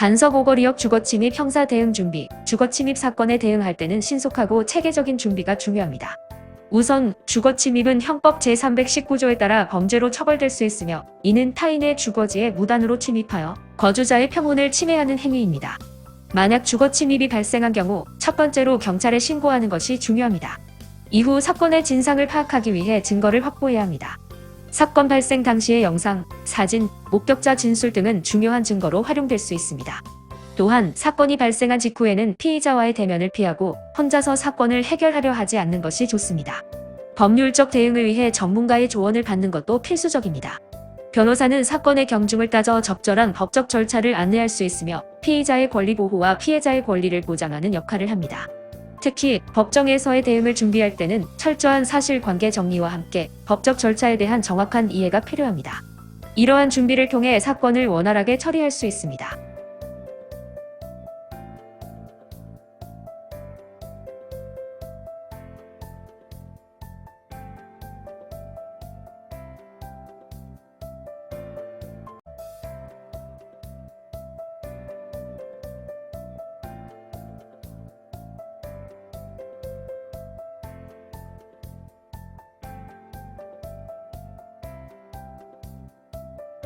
간섭 오거리역 주거 침입 형사 대응 준비, 주거 침입 사건에 대응할 때는 신속하고 체계적인 준비가 중요합니다. 우선 주거 침입은 형법 제319조에 따라 범죄로 처벌될 수 있으며 이는 타인의 주거지에 무단으로 침입하여 거주자의 평온을 침해하는 행위입니다. 만약 주거 침입이 발생한 경우 첫 번째로 경찰에 신고하는 것이 중요합니다. 이후 사건의 진상을 파악하기 위해 증거를 확보해야 합니다. 사건 발생 당시의 영상, 사진, 목격자 진술 등은 중요한 증거로 활용될 수 있습니다. 또한 사건이 발생한 직후에는 피의자와의 대면을 피하고 혼자서 사건을 해결하려 하지 않는 것이 좋습니다. 법률적 대응을 위해 전문가의 조언을 받는 것도 필수적입니다. 변호사는 사건의 경중을 따져 적절한 법적 절차를 안내할 수 있으며 피의자의 권리 보호와 피해자의 권리를 보장하는 역할을 합니다. 특히 법정에서의 대응을 준비할 때는 철저한 사실관계 정리와 함께 법적 절차에 대한 정확한 이해가 필요합니다. 이러한 준비를 통해 사건을 원활하게 처리할 수 있습니다.